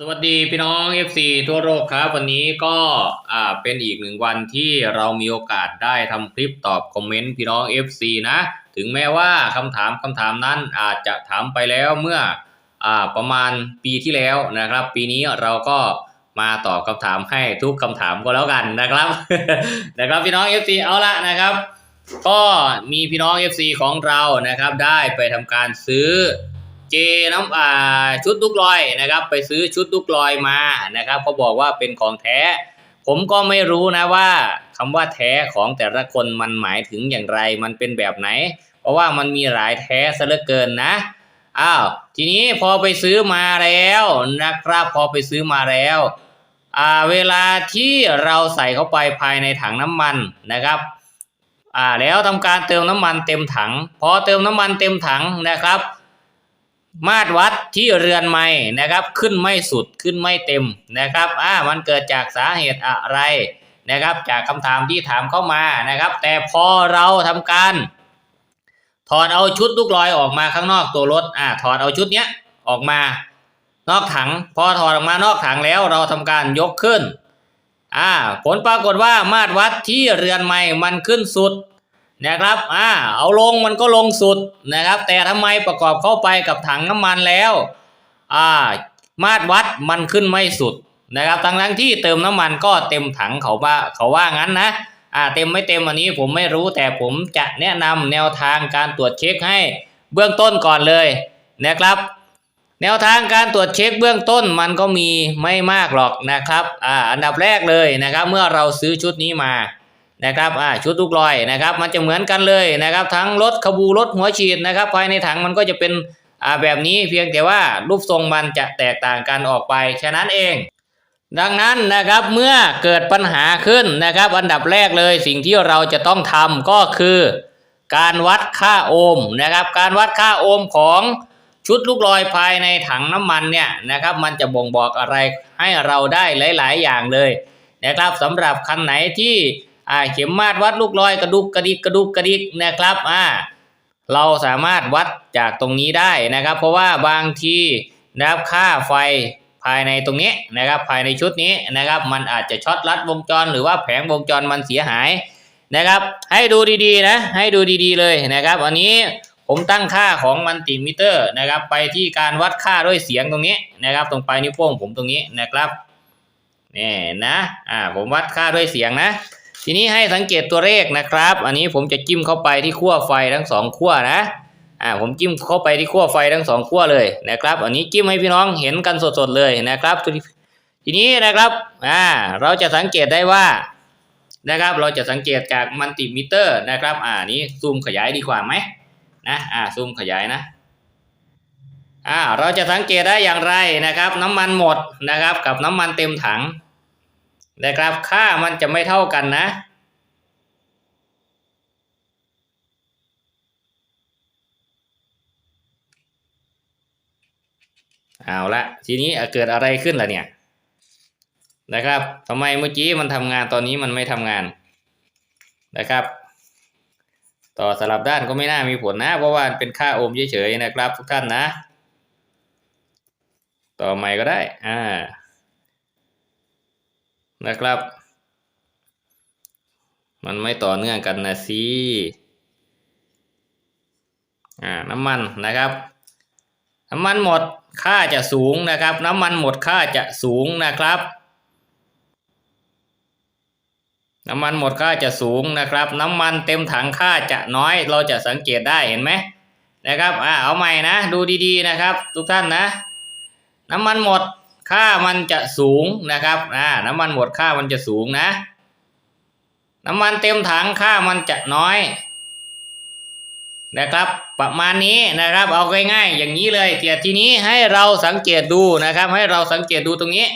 สวัสดีพี่น้อง FC ทั่วโลกครับ วันนี้ก็อ่าเป็นอีกหนึ่งวันที่เรามีโอกาสได้ทำคลิปตอบคอมเมนต์พี่น้อง FC นะ ถึงแม้ว่าคำถามคำถามนั้นอาจจะถามไปแล้วเมื่ออ่าประมาณปีที่แล้วนะครับ ปีนี้เราก็มาตอบคำถามให้ทุกคำถามก็แล้วกันนะครับ นะครับพี่น้อง FC เอาละนะครับ ก็มีพี่น้อง FC ของเรานะครับ ได้ไปทำการซื้อ เจน้ำอ่าชุดลูกลอยนะครับ ไปซื้อชุดลูกลอยมานะครับเขาบอกว่าเป็นของแท้ ผมก็ไม่รู้นะว่าคำว่าแท้ของแต่ละคนมันหมายถึงอย่างไร มันเป็นแบบไหน เพราะว่ามันมีหลายแท้ซะเหลือเกินนะอ้าวทีนี้พอไปซื้อมาแล้วนะครับพอไปซื้อมาแล้วอ่าเวลาที่เราใส่เข้าไปภายในถังน้ำมันนะครับอ่าแล้วทำการเติมน้ำมันเต็มถัง พอเติมน้ำมันเต็มถังนะครับ มาตรวัดที่เรือนไม้นะครับ ขึ้นไม่สุดขึ้นไม่เต็มนะครับอ่ามันเกิดจากสาเหตุอะไรนะครับ จากคำถามที่ถามเข้ามานะครับ แต่พอเราทำการถอดเอาชุดลูกลอยออกมาข้างนอกตัวรถอ่าถอดเอาชุดเนี้ยออกมานอกถัง พอถอดออกมานอกถังแล้วเราทำการยกขึ้นอ่าผลปรากฏว่ามาตรวัดที่เรือนไม้มันขึ้นสุด นะครับอ่าเอาลงมันก็ลงสุดนะครับ แต่ทำไมประกอบเข้าไปกับถังน้ำมันแล้วอ่ามาตรวัดมันขึ้นไม่สุดนะครับทั้งทั้งที่เติมน้ำมันก็เต็มถังเขาว่าเขาว่างั้นนะอ่าเต็มไม่เต็มอันนี้ผมไม่รู้แต่ผมจะแนะนำแนวทางการตรวจเช็คให้เบื้องต้นก่อนเลยนะครับแนวทางการตรวจเช็คเบื้องต้นมันก็มีไม่มากหรอกนะครับอ่าอันดับแรกเลยนะครับ เมื่อเราซื้อชุดนี้มา นะครับอ่าชุดลูกลอยนะครับ มันจะเหมือนกันเลยนะครับ ทั้งรถขบูรถหัวฉีดนะครับ ภายในถังมันก็จะเป็นอ่าแบบนี้เพียงแต่ว่ารูปทรงมันจะแตกต่างกันออกไปแค่นั้นเอง ดังนั้นนะครับเมื่อเกิดปัญหาขึ้นนะครับ อันดับแรกเลยสิ่งที่เราจะต้องทำก็คือ การวัดค่าโอห์มนะครับ การวัดค่าโอห์มของชุดลูกลอยภายในถังน้ำมันเนี่ยนะครับ มันจะบ่งบอกอะไรให้เราได้หลาย ๆ อย่างเลยนะครับสำหรับคันไหนที่ อ่าเข็มมาตรวัดลูกลอยกระดุกกระดิกกระดุกกระดิกนะครับอ่าเราสามารถวัดจากตรงนี้ได้นะครับ เพราะว่าบางทีนะครับค่าไฟภายในตรงนี้นะครับภายในชุดนี้นะครับ มันอาจจะช็อตลัดวงจร หรือว่าแผงวงจรมันเสียหายนะครับ ให้ดูดีๆนะให้ดูดีๆเลยนะครับอันนี้ผมตั้งค่าของมันติมิเตอร์นะครับ ไปที่การวัดค่าด้วยเสียงตรงนี้นะครับ ตรงปลายนิ้วโป้งผมตรงนี้นะครับนี่นะอ่าผมวัดค่าด้วยเสียงนะ ทีนี้ให้สังเกตตัวเลขนะครับ อันนี้ผมจะจิ้มเข้าไปที่ขั้วไฟทั้งสองขั้วนะอ่าผมจิ้มเข้าไปที่ขั้วไฟทั้งสองขั้วเลยนะครับ อันนี้จิ้มให้พี่น้องเห็นกันสดๆเลยนะครับ ทีนี้นะครับอ่าเราจะสังเกตได้ว่านะครับ เราจะสังเกตจากมัลติมิเตอร์นะครับ อ่านี้ซูมขยายดีกว่าไหมนะอ่าซูมขยายนะอ่าเราจะสังเกตได้อย่างไรนะครับ น้ำมันหมดนะครับ กับน้ำมันเต็มถัง นะครับ ค่ามันจะไม่เท่ากันนะ เอาละทีนี้เกิดอะไรขึ้นล่ะเนี่ยนะครับทำไมเมื่อกี้มันทำงานตอนนี้มันไม่ทำงานนะครับ ต่อสลับด้านก็ไม่น่ามีผลนะ เพราะว่าเป็นค่าโอห์มเฉยๆนะครับ ทุกท่านนะ ต่อใหม่ก็ได้อ่า นะครับ มันไม่ต่อเนื่องกันนะสิอ่าน้ำมันนะครับ น้ำมันหมดค่าจะสูงนะครับ น้ำมันหมดค่าจะสูงนะครับ น้ำมันหมดค่าจะสูงนะครับ น้ำมันเต็มถังค่าจะน้อยเราจะสังเกตได้เห็นไหมนะครับอ่าเอาใหม่นะ ดูดีๆนะครับ ทุกท่านนะ น้ำมันหมด ค่ามันจะสูงนะครับอ่าน้ำมันหมดค่ามันจะสูงนะ น้ำมันเต็มถังค่ามันจะน้อย นะครับ ประมาณนี้นะครับ เอาง่ายๆอย่างนี้เลยเทียทีนี้ให้เราสังเกตดูนะครับ ให้เราสังเกตดูตรงนี้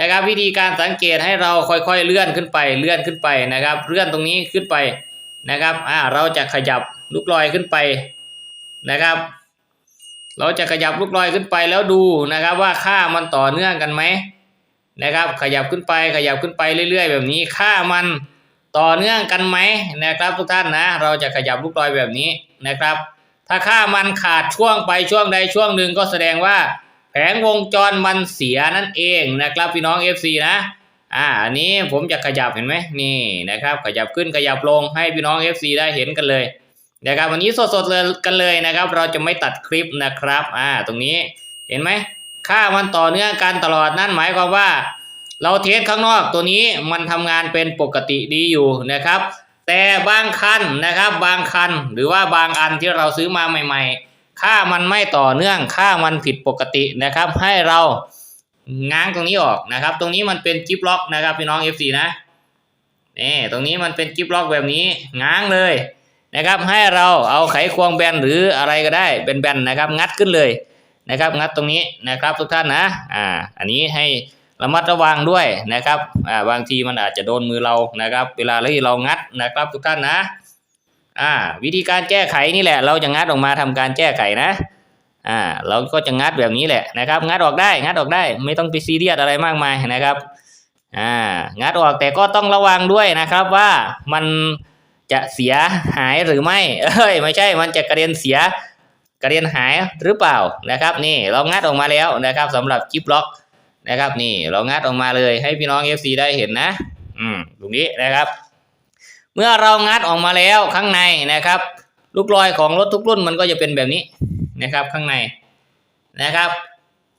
นะครับ วิธีการสังเกตให้เราค่อยๆเลื่อนขึ้นไปเลื่อนขึ้นไปนะครับ เลื่อนตรงนี้ขึ้นไปนะครับ อ่า เราจะขยับลูกลอยขึ้นไปนะครับ เราจะขยับลูกลอยขึ้นไปแล้วดูนะครับ ว่าค่ามันต่อเนื่องกันไหมนะครับ ขยับขึ้นไปขยับขึ้นไปเรื่อย ๆ แบบนี้ค่ามันต่อเนื่องกันไหมนะครับ ทุกท่านนะ เราจะขยับลูกลอยแบบนี้นะครับ ถ้าค่ามันขาดช่วงไปช่วงใดช่วงหนึ่งก็แสดงว่าแผงวงจรมันเสียนั่นเองนะครับพี่น้อง FC นะอ่าอันนี้ผมจะขยับเห็นไหมนี่นะครับ ขยับขึ้นขยับลงให้พี่น้อง FC ได้เห็นกันเลย นะครับวันนี้สดๆเลยกันเลยนะครับ เราจะไม่ตัดคลิปนะครับอ่าตรงนี้เห็นไหมค่ามันต่อเนื่องกันตลอดนั่นหมายความว่า เราเทสข้างนอกตัวนี้มันทำงานเป็นปกติดีอยู่นะครับ แต่บางคันนะครับบางคันหรือว่าบางอันที่เราซื้อมาใหม่ ๆ ค่ามันไม่ต่อเนื่องค่ามันผิดปกตินะครับ ให้เราง้างตรงนี้ออกนะครับ ตรงนี้มันเป็นจิ๊บล็อกนะครับพี่น้อง FC นะนี่ตรงนี้มันเป็นจิ๊บล็อกแบบนี้ง้างเลย นะครับให้เราเอาไขควงแบนหรืออะไรก็ได้เป็นแบนนะครับ งัดขึ้นเลยนะครับ งัดตรงนี้นะครับทุกท่านนะอ่าอันนี้ให้ระมัดระวังด้วยนะครับอ่าบางทีมันอาจจะโดนมือเรานะครับ เวลาที่เรางัดนะครับทุกท่านนะอ่าวิธีการแก้ไขนี่แหละ เราจะงัดออกมาทำการแก้ไขนะอ่าเราก็จะงัดแบบนี้แหละนะครับ งัดออกได้งัดออกได้ ไม่ต้องไปซีเรียสอะไรมากมายนะครับอ่างัดออกแต่ก็ต้องระวังด้วยนะครับว่ามัน จะเสียหายหรือไม่ เอ้ยไม่ใช่มันจะกระเด็นเสียกระเด็นหายหรือเปล่านะครับ นี่เรางัดออกมาแล้วนะครับสำหรับจิ๊บล็อกนะครับ นี่เรางัดออกมาเลยให้พี่น้อง FC ได้เห็นนะ อืมตรงนี้นะครับ เมื่อเรางัดออกมาแล้วข้างในนะครับ ลูกลอยของรถทุกรุ่นมันก็จะเป็นแบบนี้นะครับ ข้างในนะครับ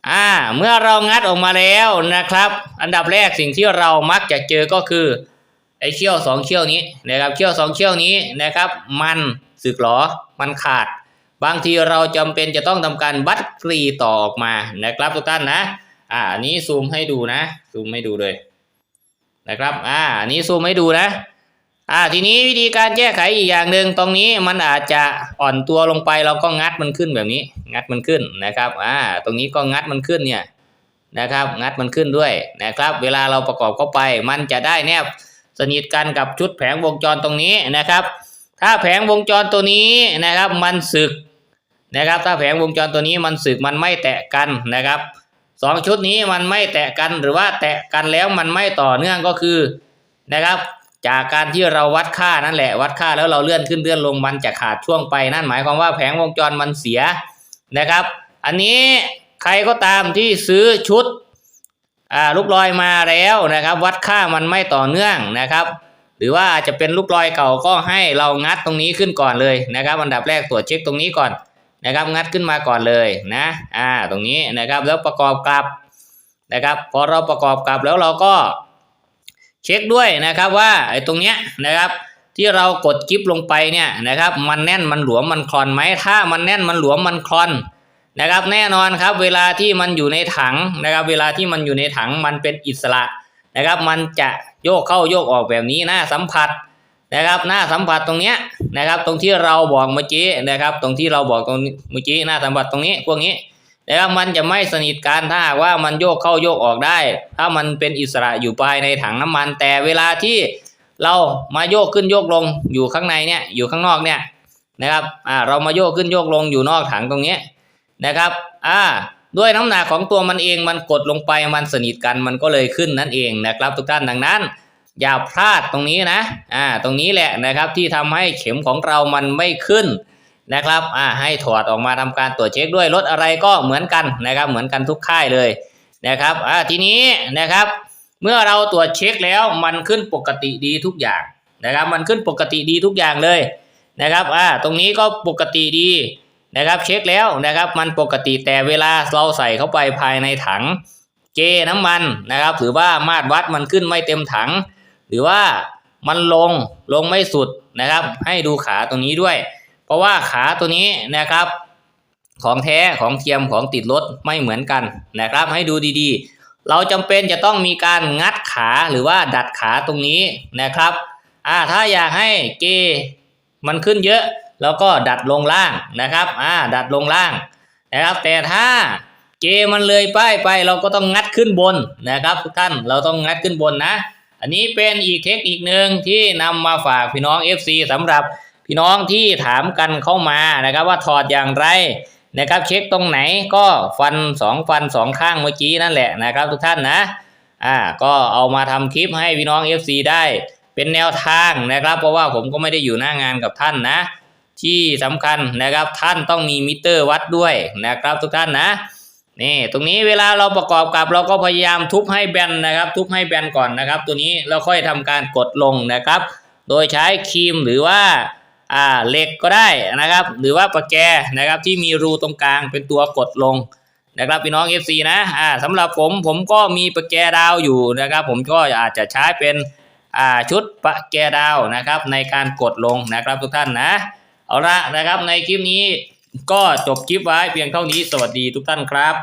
อ่าเมื่อเรางัดออกมาแล้วนะครับ อันดับแรกสิ่งที่เรามักจะเจอก็คือ ไอ้เขี้ยวสองเขี้ยวนี้นะครับเขี้ยวสองเขี้ยวนี้นะครับ มันสึกหรอมันขาด บางทีเราจำเป็นจะต้องทำการบัดกรีต่อออกมานะครับทุกท่านนะอ่าอันนี้ซูมให้ดูนะซูมให้ดูเลยนะครับอ่าอันนี้ซูมให้ดูนะอ่าทีนี้วิธีการแก้ไขอีกอย่างหนึ่งตรงนี้มันอาจจะอ่อนตัวลงไปเราก็งัดมันขึ้นแบบนี้ งัดมันขึ้นนะครับอ่าตรงนี้ก็งัดมันขึ้นเนี่ยนะครับ งัดมันขึ้นด้วยนะครับ เวลาเราประกอบเข้าไปมันจะได้แนบ สนิทกันกับชุดแผงวงจรตรงนี้นะครับ ถ้าแผงวงจรตัวนี้นะครับมันสึกนะครับ ถ้าแผงวงจรตัวนี้มันสึกมันไม่แตะกันนะครับสองชุดนี้มันไม่แตะกันหรือว่าแตะกันแล้วมันไม่ต่อเนื่องก็คือนะครับ จากการที่เราวัดค่านั่นแหละวัดค่าแล้วเราเลื่อนขึ้นเลื่อนลงมันจะขาดช่วงไปนั่นหมายความว่าแผงวงจรมันเสียนะครับ อันนี้ใครก็ตามที่ซื้อชุด อ่าลูกลอยมาแล้วนะครับ วัดค่ามันไม่ต่อเนื่องนะครับ หรือว่าจะเป็นลูกลอยเก่าก็ให้เรางัดตรงนี้ขึ้นก่อนเลยนะครับอันดับแรกตรวจเช็คตรงนี้ก่อนนะครับ งัดขึ้นมาก่อนเลยนะอ่าตรงนี้นะครับแล้วประกอบกลับนะครับพอเราประกอบกลับแล้วเราก็เช็คด้วยนะครับว่าไอ้ตรงเนี้ยนะครับที่เรากดกิฟลงไปเนี่ยนะครับ มันแน่นมันหลวมมันคลอนไหมถ้ามันแน่นมันหลวมมันคลอน นะครับแน่นอนครับเวลาที่มันอยู่ในถังนะครับ เวลาที่มันอยู่ในถังมันเป็นอิสระนะครับ มันจะโยกเข้าโยกออกแบบนี้หน้าสัมผัสนะครับหน้าสัมผัสตรงเนี้ยนะครับ ตรงที่เราบอกเมื่อกี้นะครับ ตรงที่เราบอกตรงเมื่อกี้หน้าสัมผัสตรงนี้พวกนี้นะครับมันจะไม่สนิทกันถ้าหากว่ามันโยกเข้าโยกออกได้ ถ้ามันเป็นอิสระอยู่ภายในถังน้ำมัน แต่เวลาที่เรามาโยกขึ้นโยกลงอยู่ข้างในเนี่ยอยู่ข้างนอกเนี่ยนะครับอ่าเรามาโยกขึ้นโยกลงอยู่นอกถังตรงเนี้ย นะครับ อ่า ด้วยน้ำหนักของตัวมันเองมันกดลงไปมันสนิทกันมันก็เลยขึ้นนั่นเองนะครับ ทุกท่านดังนั้น อย่าพลาดตรงนี้นะ อ่า ตรงนี้แหละนะครับที่ทำให้เข็มของเรามันไม่ขึ้นนะครับ อ่า ให้ถอดออกมาทำการตรวจเช็คด้วยรถอะไรก็เหมือนกันนะครับ เหมือนกันทุกค่ายเลยนะครับ อ่า ทีนี้นะครับ เมื่อเราตรวจเช็คแล้วมันขึ้นปกติดีทุกอย่างนะครับ มันขึ้นปกติดีทุกอย่างเลยนะครับ อ่า ตรงนี้ก็ปกติดี นะครับเช็คแล้วนะครับมันปกติแต่เวลาเราใส่เข้าไปภายในถังเกน้ำมันนะครับหรือว่ามาตรวัดมันขึ้นไม่เต็มถัง หรือว่ามันลงลงไม่สุดนะครับ ให้ดูขาตรงนี้ด้วย เพราะว่าขาตัวนี้นะครับ ของแท้ของเทียมของติดรถไม่เหมือนกันนะครับ ให้ดูดีๆ เราจำเป็นจะต้องมีการงัดขาหรือว่าดัดขาตรงนี้นะครับอ่าถ้าอยากให้เกมันขึ้นเยอะ แล้วก็ดัดลงล่างนะครับอ่าดัดลงล่างนะครับ แต่ถ้าเกมันเลยป้ายไปเราก็ต้องงัดขึ้นบนนะครับทุกท่านเราต้องงัดขึ้นบนนะ อันนี้เป็นอีกเทคนิคหนึ่งที่นำมาฝากพี่น้อง FC สำหรับพี่น้องที่ถามกันเข้ามานะครับ ว่าถอดอย่างไรนะครับเช็คตรงไหนก็ฟันสองฟันสองข้างเมื่อกี้นั่นแหละนะครับ ทุกท่านนะอ่าก็เอามาทำคลิปให้พี่น้อง FC ได้เป็นแนวทางนะครับ เพราะว่าผมก็ไม่ได้อยู่หน้างานกับท่านนะ ที่สำคัญนะครับท่านต้องมีมิเตอร์วัดด้วยนะครับทุกท่านนะนี่ตรงนี้เวลาเราประกอบกับเราก็พยายามทุบให้แบนนะครับ ทุบให้แบนก่อนนะครับ ตัวนี้แล้วค่อยทำการกดลงนะครับ โดยใช้ครีมหรือว่าอ่าเหล็กก็ได้นะครับ หรือว่าประแกนะครับที่มีรูตรงกลางเป็นตัวกดลงนะครับพี่น้อง FC นะอ่าสำหรับผมผมก็มีประแกดาวอยู่นะครับ ผมก็อาจจะใช้เป็นอ่าชุดประแกดาวนะครับ ในการกดลงนะครับทุกท่านนะ เอาละนะครับในคลิปนี้ก็จบคลิปไว้เพียงเท่านี้สวัสดีทุกท่านครับ